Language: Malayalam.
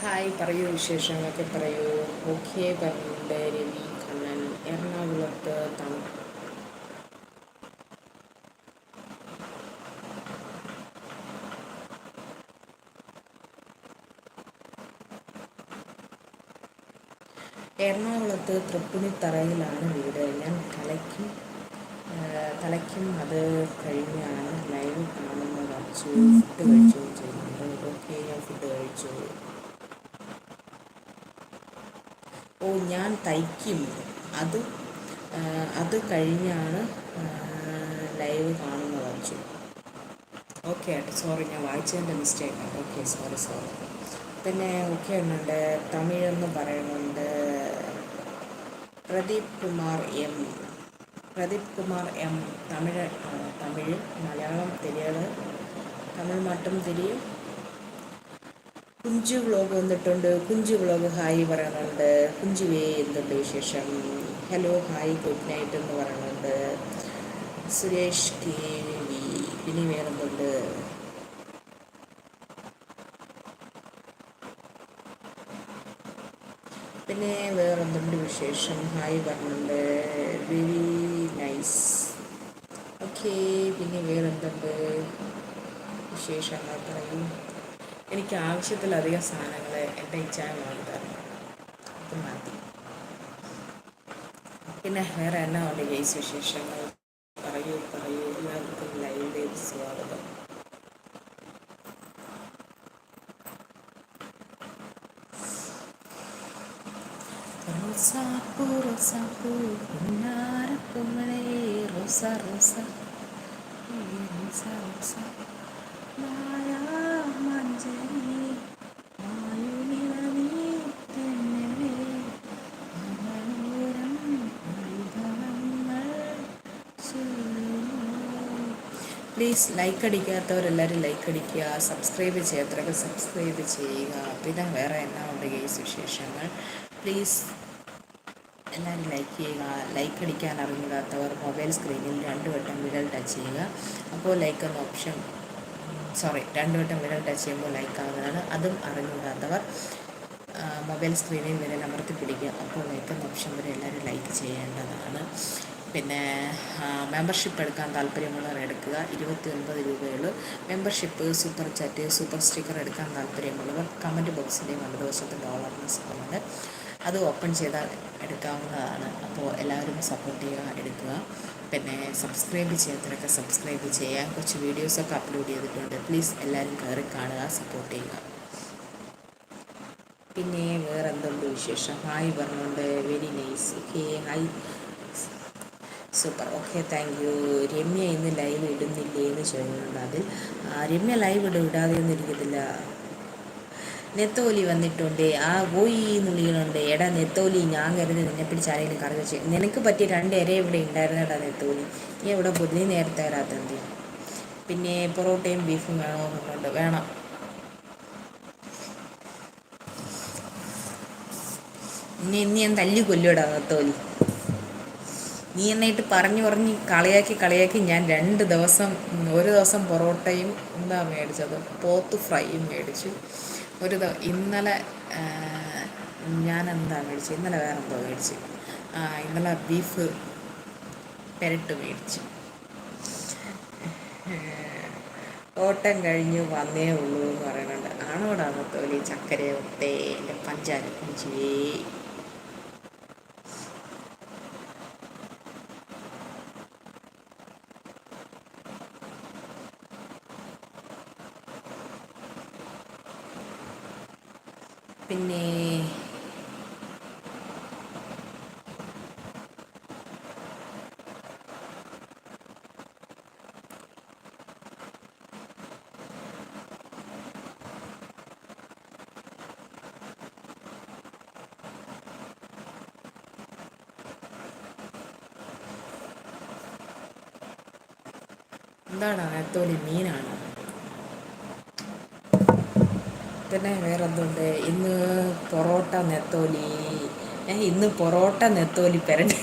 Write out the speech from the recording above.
ഹായ് പറയൂ വിശേഷങ്ങളൊക്കെ പറയൂ. ഓക്കെ പറഞ്ഞിട്ടുണ്ട് രവി കണ്ണൻ എറണാകുളത്ത് തമിഴ് എറണാകുളത്ത് തൃപ്പുണിത്തറയിലാണ് വീട്. ഞാൻ തലയ്ക്കും തലയ്ക്കും അത് കഴിഞ്ഞാണ് ലൈവ് കാണുന്നത്. കുറച്ച് ഫുഡ് കഴിച്ചു ചെയ്യുന്നുണ്ട് ഓക്കെ ഞാൻ ഫുഡ് കഴിച്ചു ഓ ഞാൻ തയ്ക്കും. അത് അത് കഴിഞ്ഞാണ് ലൈവ് കാണുന്നത് വച്ചു ഓക്കെ ആട്ടോ സോറി ഞാൻ വായിച്ചതിന്റെ മിസ്റ്റേക്കാണ് ഓക്കെ സോറി സോറി പിന്നെ ഓക്കെ ഉണ്ട് തമിഴെന്ന് പറയുന്നുണ്ട് പ്രദീപ് കുമാർ എം. പ്രദീപ് കുമാർ എം തമിഴ് തമിഴ് മലയാളം തിരിയത് തമിഴ് മട്ടും തിരിയും കുഞ്ചു വ്ളോഗ് വന്നിട്ടുണ്ട്. കുഞ്ചു വ്ളോഗ് ഹായ് പറയുന്നുണ്ട്. കുഞ്ചുവേ എന്തുണ്ട് വിശേഷം? ഹലോ ഹായ് ഗുഡ് നൈറ്റ് എന്ന് പറയുന്നുണ്ട്. സുരേഷ് കെ വി പിന്നെ വേറെന്തുണ്ട്? പിന്നെ വേറെന്തുണ്ട് വിശേഷം? ഹായ് പറഞ്ഞുണ്ട് വെരി നൈസ് ഓക്കെ പിന്നെ വേറെന്തുണ്ട്? വിശേഷങ്ങൾ പറയും എനിക്ക് ആവശ്യത്തിലധികം സാധനങ്ങൾ എന്റെ ഇച്ഛായ വാങ്ങി തരണം അത് മതി. പിന്നെ വേറെ എന്നാ ഉണ്ട് കേസ് വിശേഷങ്ങൾ? പറയൂ പറയൂ. എല്ലാവർക്കും ലൈവിലേക്ക് സ്വാഗതം. റോസാപ്പൂ റോസാപ്പൂ പിന്നാരപ്പൂമണേ റോസ റോസ. റോസ റോസ. പ്ലീസ് ലൈക്ക് അടിക്കാത്തവരെല്ലാവരും ലൈക്ക് അടിക്കുക സബ്സ്ക്രൈബ് ചെയ്യാത്തവരൊക്കെ സബ്സ്ക്രൈബ് ചെയ്യുക. പിന്നെ വേറെ എന്നാ ഉണ്ട് കേസ് വിശേഷങ്ങൾ? പ്ലീസ് എല്ലാവരും ലൈക്ക് ചെയ്യുക ലൈക്ക് അടിക്കാൻ അറിഞ്ഞിടാത്തവർ മൊബൈൽ സ്ക്രീനിൽ രണ്ട് വട്ടം വിരൽ ടച്ച് ചെയ്യുക. അപ്പോൾ ലൈക്ക് എന്ന ഓപ്ഷൻ സോറി രണ്ട് വട്ടം വിരൽ ടച്ച് ചെയ്യുമ്പോൾ ലൈക്ക് ആവുന്നതാണ്. അതും അറിഞ്ഞുകൂടാത്തവർ മൊബൈൽ സ്ക്രീനിൽ വിരൽ അമർത്തി പിടിക്കുക. അപ്പോൾ ലൈക്ക് എന്ന ഓപ്ഷൻ വരെ എല്ലാവരും ലൈക്ക് ചെയ്യേണ്ടതാണ്. പിന്നെ മെമ്പർഷിപ്പ് എടുക്കാൻ താല്പര്യമുള്ളവർ എടുക്കുക. ഇരുപത്തി ഒൻപത് രൂപയുള്ളൂ. Membership super chat super sticker എടുക്കാൻ താല്പര്യമുള്ളവർ കമന്റ് ബോക്സിന്റെ വലതുവശത്ത് ഡോളറിന് സ്ഥലമുണ്ട് അത് ഓപ്പൺ ചെയ്താൽ എടുക്കാവുന്നതാണ്. അപ്പോൾ എല്ലാവരും സപ്പോർട്ട് ചെയ്യുക എടുക്കുക. പിന്നെ സബ്സ്ക്രൈബ് ചെയ്യാത്തവരൊക്കെ സബ്സ്ക്രൈബ് ചെയ്യുക കുറച്ച് വീഡിയോസൊക്കെ അപ്ലോഡ് ചെയ്തിട്ടുണ്ട്. പ്ലീസ് എല്ലാവരും കയറി കാണുക സപ്പോർട്ട് ചെയ്യുക. പിന്നെ വേറെ എന്തുണ്ട് വിശേഷം? ഹായ് പറഞ്ഞുകൊണ്ട് very nice okay hi super okay thank you Ramya ഇന്ന് ലൈവ് ഇടുന്നില്ലേ എന്ന് ചോദിക്കുന്നുണ്ട് അതിൽ. രമ്യ ലൈവ് ഇടും ഇടാതെ ഒന്നും ഇരിക്കത്തില്ല. നെത്തോലി വന്നിട്ടുണ്ട്. ആ പോയി നുള്ളികളുണ്ട് എടാ നെത്തോലി ഞാൻ കരുതി നിന്നെ പിടിച്ച് ആരെങ്കിലും കറി വെച്ച്. നിനക്ക് പറ്റിയ രണ്ട് ഇര ഇവിടെ ഉണ്ടായിരുന്നടാ നെത്തോലി. നീ ഇവിടെ പൊതി നീ നേരത്തെ വരാത്തത് പിന്നെ പൊറോട്ടയും ബീഫും വേണോ എന്നുണ്ട് വേണം. ഇനി ഇന്ന് ഞാൻ തല്ലി കൊല്ലുവിടാ നെത്തോലി. നീ എന്നായിട്ട് പറഞ്ഞു പറഞ്ഞ് കളിയാക്കി കളിയാക്കി ഞാൻ രണ്ട് ദിവസം ഒരു ദിവസം പൊറോട്ടയും എന്താ മേടിച്ചത്? പോത്ത് ഫ്രൈയും മേടിച്ചു. ഒരു ഇന്നലെ ഞാൻ എന്താ മേടിച്ചത് ഇന്നലെ വേറെ എന്തോ മേടിച്ചു ഇന്നലെ ബീഫ് പെരട്ട് മേടിച്ചു. ഓട്ടം കഴിഞ്ഞ് വന്നേ ഉള്ളൂ എന്ന് പറയുന്നുണ്ട്. ആണോടാ തോലി ചക്കരയോട്ടേ എന്റെ പഞ്ചാര കുഞ്ചിയേ പിന്നെ എന്താണ് നെത്തോലി മീനാണ്? പിന്നെ വേറെ എന്തുണ്ട് ഇന്ന് പൊറോട്ട നെത്തോലി. ഇന്ന് പൊറോട്ട നെത്തോലി പെരണ്ട്